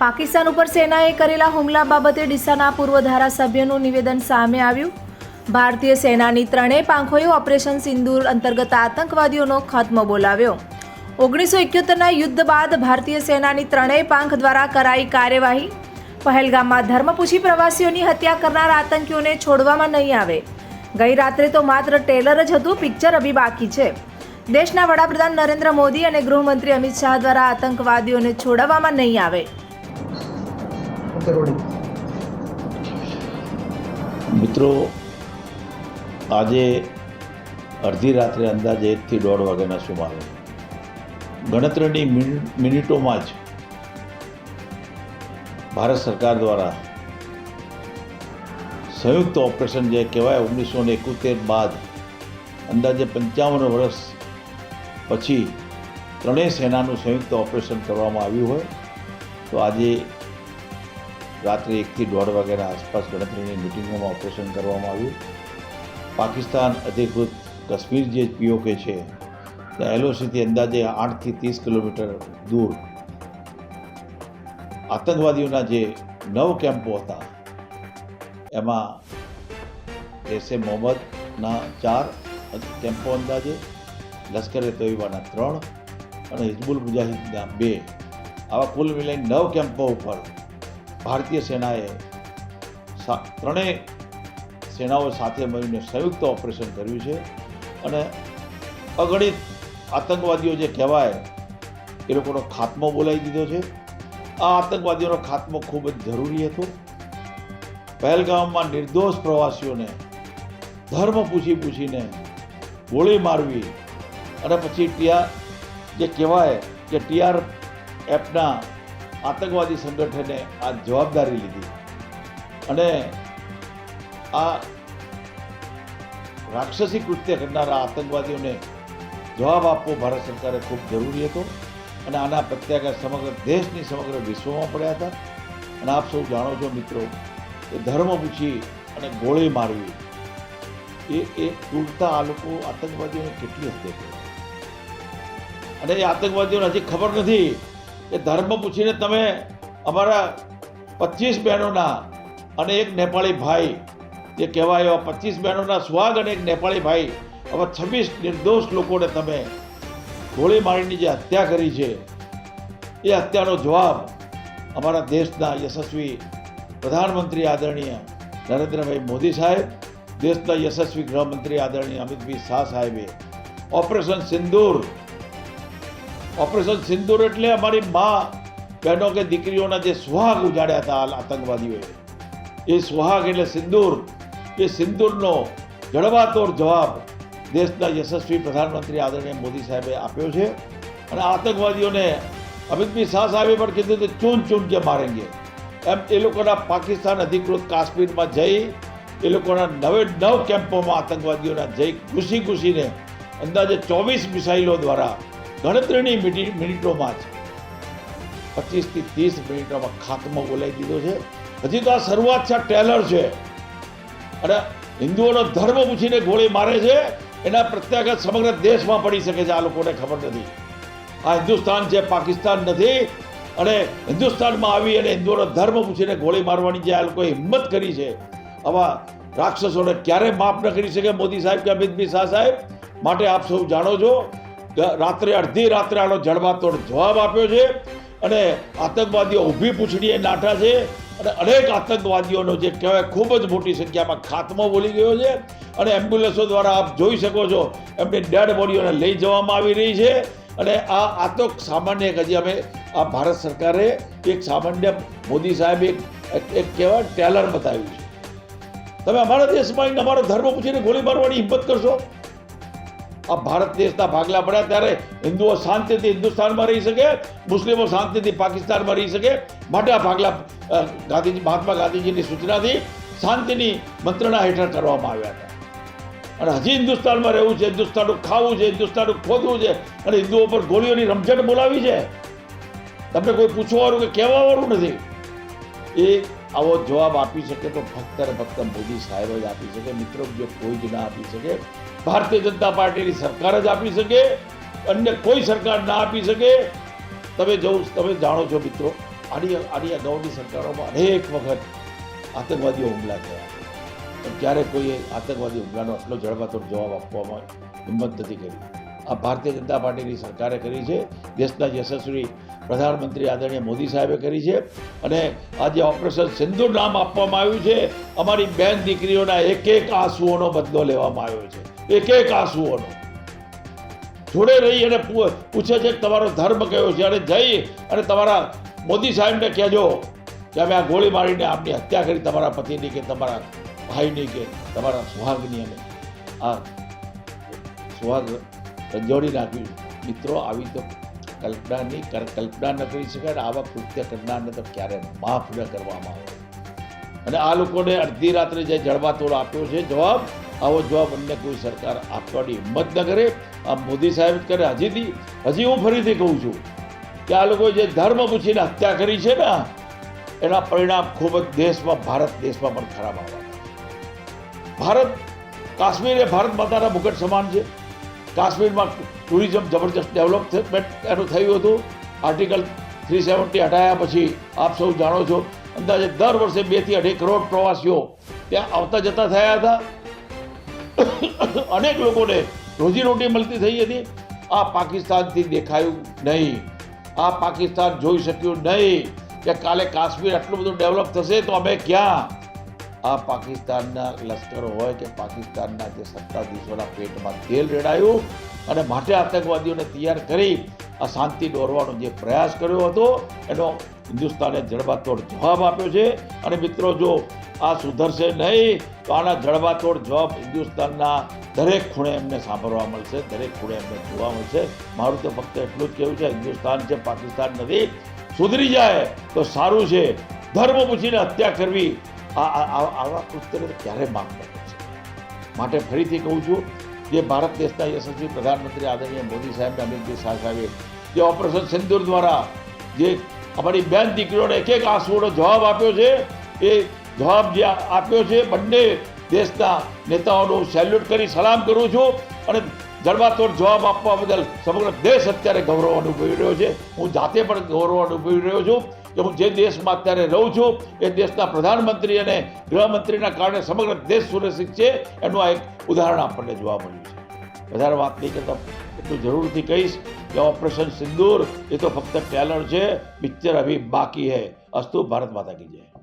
પાકિસ્તાન ઉપર સેનાએ કરેલા હુમલા બાબતે ડીસાના પૂર્વ ધારાસભ્યનું નિવેદન સામે આવ્યું. ભારતીય સેનાની ત્રણેય પાંખોએ ઓપરેશન સિંદૂર અંતર્ગત આતંકવાદીઓનો ખાત્મો બોલાવ્યો. ઓગણીસો એક્યોતેરના યુદ્ધ બાદ ભારતીય સેનાની ત્રણેય પાંખ દ્વારા કરાઈ કાર્યવાહી. પહેલગામમાં ધર્મપૂછી પ્રવાસીઓની હત્યા કરનાર આતંકીઓને છોડવામાં નહીં આવે. ગઈ રાત્રે તો માત્ર ટેલર જ હતું, પિક્ચર અભી બાકી છે. દેશના વડાપ્રધાન નરેન્દ્ર મોદી અને ગૃહમંત્રી અમિત શાહ દ્વારા આતંકવાદીઓને છોડાવવામાં નહીં આવે. મિત્રો, આજે અડધી રાત્રે અંદાજે એકથી દોઢ વાગ્યાના સુમારે ગણતરીની મિનિ- મિનિટોમાં જ ભારત સરકાર દ્વારા સંયુક્ત ઓપરેશન જે કહેવાય, ઓગણીસો ને એકોતેર બાદ અંદાજે પંચાવન વર્ષ પછી ત્રણેય સેનાનું સંયુક્ત ઓપરેશન કરવામાં આવ્યું હોય, તો આજે રાત્રે એકથી દોઢ વાગ્યાના આસપાસ ગણતરીની મિટિંગોમાં ઓપરેશન કરવામાં આવ્યું. પાકિસ્તાન અધિકૃત કાશ્મીર જે પીઓકે છે, ત્યાં એલઓસીથી અંદાજે આઠથી ત્રીસ કિલોમીટર દૂર આતંકવાદીઓના જે નવ કેમ્પો હતા, એમાં જૈસે મોહમ્મદના ચાર કેમ્પો અંદાજે, લશ્કરે તોયબાના ત્રણ અને હિઝબુલ મુજાહિદના બે. આવા કુલ મિલાઈને નવ કેમ્પો ઉપર ભારતીય સેનાએ ત્રણેય સેનાઓ સાથે મળીને સંયુક્ત ઓપરેશન કર્યું છે અને અગણિત આતંકવાદીઓ જે કહેવાય, એ લોકોનો ખાત્મો બોલાવી દીધો છે. આ આતંકવાદીઓનો ખાત્મો ખૂબ જ જરૂરી હતો. પહેલગામમાં નિર્દોષ પ્રવાસીઓને ધર્મ પૂછી પૂછીને ગોળી મારવી અને પછી ટીઆર જે કહેવાય કે ટીઆર એપના આતંકવાદી સંગઠને આ જવાબદારી લીધી. અને આ રાક્ષસી કૃત્ય કરનારા આતંકવાદીઓને જવાબ આપવો ભારત સરકારે ખૂબ જરૂરી હતો અને આના પ્રત્યાઘાત સમગ્ર દેશની સમગ્ર વિશ્વમાં પડ્યા હતા. અને આપ સૌ જાણો છો મિત્રો કે ધર્મ પૂછી અને ગોળી મારવી, એ એ તૂટતા આ લોકો આતંકવાદીઓને કેટલી હદે અને એ આતંકવાદીઓને હજી ખબર નથી કે ધર્મ પૂછીને તમે અમારા પચીસ બહેનોના અને એક નેપાળી ભાઈ, જે કહેવાય એવા પચીસ બહેનોના સ્વાગ અને એક નેપાળી ભાઈ, આવા છવ્વીસ નિર્દોષ લોકોને તમે ગોળી મારીની જે હત્યા કરી છે, એ હત્યાનો જવાબ અમારા દેશના યશસ્વી પ્રધાનમંત્રી આદરણીય નરેન્દ્રભાઈ મોદી સાહેબ, દેશના યશસ્વી ગૃહમંત્રી આદરણીય અમિતભાઈ શાહ સાહેબે ઓપરેશન સિંદૂર ઓપરેશન સિંદૂર એટલે અમારી મા, બહેનો કે દીકરીઓના જે સુહાગ ઉજાડ્યા હતા આતંકવાદીઓએ. એ સુહાગ એટલે સિંદૂર. એ સિંદૂરનો જડબાતોડ જવાબ દેશના યશસ્વી પ્રધાનમંત્રી આદરણીય મોદી સાહેબે આપ્યો છે. અને આતંકવાદીઓને અમિતભાઈ શાહ સાહેબે પણ કીધું કે ચૂન ચૂન કે મારેંગે. એમ એ લોકોના પાકિસ્તાન અધિકૃત કાશ્મીરમાં જઈ, એ લોકોના નવે નવ કેમ્પોમાં આતંકવાદીઓના જઈ ઘૂસી ઘૂસીને અંદાજે ચોવીસ મિસાઇલો દ્વારા ગણતરીની મિનિ- મિનિટોમાં જ પચીસથી ત્રીસ મિનિટોમાં ખાતમો બોલાવી દીધો છે. હજી તો આ શરૂઆત છે, આ ટેલર છે. અને હિન્દુઓનો ધર્મ પૂછીને ગોળી મારે છે, એના પ્રત્યાઘાત સમગ્ર દેશમાં પડી શકે છે, આ લોકોને ખબર નથી. આ હિન્દુસ્તાન છે, પાકિસ્તાન નથી. અને હિન્દુસ્તાનમાં આવી અને હિન્દુઓનો ધર્મ પૂછીને ગોળી મારવાની જે આ લોકોએ હિંમત કરી છે, આવા રાક્ષસોને ક્યારે માફ ન કરી શકે મોદી સાહેબ કે અમિત શાહ સાહેબ? માટે આપ સૌ જાણો છો રાત્રે અડધી રાત્રે આનો જડબાતોડ જવાબ આપ્યો છે અને આતંકવાદીઓ ઊભી પૂછડીએ નાઠા છે અને અનેક આતંકવાદીઓનો જે કહેવાય ખૂબ જ મોટી સંખ્યામાં ખાત્મો બોલી ગયો છે અને એમ્બ્યુલન્સો દ્વારા આપ જોઈ શકો છો એમની ડેડ બોડીઓને લઈ જવામાં આવી રહી છે અને આ આ તો સામાન્ય એક હજી અમે, આ ભારત સરકારે એક સામાન્ય મોદી સાહેબ એક, એક- કહેવાય ટેલર બતાવ્યું છે. તમે અમારા દેશમાં અમારો ધર્મ પૂછીને ગોળી મારવાની હિંમત કરશો? આ ભારત દેશના ભાગલા પડ્યા ત્યારે હિન્દુઓ શાંતિથી હિન્દુસ્તાનમાં રહી શકે, મુસ્લિમો શાંતિથી પાકિસ્તાનમાં રહી શકે. માટે આ ભાગલા ગાંધીજી, મહાત્મા ગાંધીજીની સૂચનાથી શાંતિની મંત્રણા હેઠળ કરવામાં આવ્યા હતા. અને હજી હિન્દુસ્તાનમાં રહેવું છે, હિન્દુસ્તાનનું ખાવું છે, હિન્દુસ્તાનનું ખોદવું છે અને હિન્દુઓ પર ગોળીઓની રમઝટ બોલાવી છે. તમને કોઈ પૂછવાવાળું કે કહેવાવાળું નથી. એ આવો જવાબ આપી શકે તો ફક્ત અને ફક્ત મોદી સાહેબ જ આપી શકે. મિત્રો, જો કોઈ જ ના આપી શકે, ભારતીય જનતા પાર્ટીની સરકાર જ આપી શકે, અન્ય કોઈ સરકાર ના આપી શકે. તમે જવું તમે જાણો છો મિત્રો, આની આની અગાઉની સરકારોમાં અનેક વખત આતંકવાદીઓ હુમલા થયા. પણ ક્યારે કોઈએ આતંકવાદી હુમલાનો આટલો જડબાતોડ જવાબ આપવામાં હિંમત નથી કરી. આ ભારતીય જનતા પાર્ટીની સરકારે કરી છે. દેશના યશસ્વી પ્રધાનમંત્રી આદરણીય મોદી સાહેબે કરી છે. અને આજે ઓપરેશન સિંધુ નામ આપવામાં આવ્યું છે. અમારી બેન દીકરીઓના એક એક આંસુઓનો બદલો લેવામાં આવ્યો છે. એક એક આંસુઓનો. જોડે રહી અને પૂછે છે કે તમારો ધર્મ કયો છે? અને જઈ અને તમારા મોદી સાહેબને કહેજો કે અમે આ ગોળી મારીને આપની હત્યા કરી તમારા પતિની કે તમારા ભાઈની કે તમારા સુહાગની અને આ સુહાગ સંજોડી નાખ્યું મિત્રો, આવી તો કલ્પનાની કલ્પના ન કરી શકાય આવા કૃત્ય કરનારને તો ક્યારે માફ ન કરવામાં આવે. અને આ લોકોને અડધી રાત્રે જે જડબાતોડ આપ્યો છે, જવાબ, આવો જવાબ અન્ય કોઈ સરકાર આપવાની હિંમત ન કરે. આ મોદી સાહેબ કરે. હજીથી, હજી હું ફરીથી કહું છું કે આ લોકોએ જે ધર્મ પૂછીને હત્યા કરી છે ને, એના પરિણામ ખૂબ જ દેશમાં, ભારત દેશમાં પણ ખરાબ આવવાના ભારત, કાશ્મીર એ ભારત માતાના મુકટ સમાન છે. કાશ્મીરમાં ટુરિઝમ જબરજસ્ત ડેવલપમેન્ટ એનું થયું હતું. આર્ટિકલ થ્રી સેવન્ટી હટાયા પછી આપ સૌ જાણો છો, અંદાજે દર વર્ષે બેથી અઢી કરોડ પ્રવાસીઓ ત્યાં આવતા જતા થયા હતા. અનેક લોકોને રોજીરોટી મળતી થઈ હતી. આ પાકિસ્તાનથી દેખાયું નહીં. આ પાકિસ્તાન જોઈ શક્યું નહીં કે કાલે કાશ્મીર આટલું બધું ડેવલપ થશે તો અમે ક્યાં? આ પાકિસ્તાનના લશ્કરો હોય કે પાકિસ્તાનના જે સત્તાધીશોના પેટમાં તેલ રેડાયું અને માટે આતંકવાદીઓને તૈયાર કરી આ શાંતિ દોરવાનો જે પ્રયાસ કર્યો હતો, એનો હિન્દુસ્તાને જડબાતોડ જવાબ આપ્યો છે. અને મિત્રો, જો આ સુધરશે નહીં, તો આના જડબાતોડ જવાબ હિન્દુસ્તાનના દરેક ખૂણે એમને સાંભળવા મળશે, દરેક ખૂણે એમને જોવા મળશે. મારું તો ફક્ત એટલું જ કહેવું છે, હિન્દુસ્તાન છે, પાકિસ્તાન નથી. સુધરી જાય તો સારું છે. ધર્મ પૂછીને હત્યા કરવી આવા કૃત્યને તો ક્યારેય માફ કરે છે? માટે ફરીથી કહું છું જે ભારત દેશના યશસ્વી પ્રધાનમંત્રી આદરણીય મોદી સાહેબ અમિતભાઈ શાહ સાહેબે જે ઓપરેશન સિંદુર દ્વારા જે અમારી બેન દીકરીઓને એક એક આંસુઓનો જવાબ આપ્યો છે, એ જવાબ જે આપ્યો છે, બંને દેશના નેતાઓનું સેલ્યુટ કરી સલામ કરું છું અને જડબાતોડ જવાબ આપવા બદલ સમગ્ર દેશ અત્યારે ગૌરવ અનુભવી રહ્યો છે. હું જાતે પણ ગૌરવ અનુભવી રહ્યો છું. કે હું જે દેશમાં અત્યારે રહું છું, એ દેશના પ્રધાનમંત્રી અને ગૃહમંત્રીના કારણે સમગ્ર દેશ સુરક્ષિત છે, એનું આ એક ઉદાહરણ આપણને જોવા મળ્યું છે. વધારે વાત નહીં કરતા એટલું જરૂરથી કહીશ કે ઓપરેશન સિંદૂર, એ તો ફક્ત ટેલર છે, પિક્ચર અભી બાકી હૈ. અસ્તુ ભારત માતા કી જય.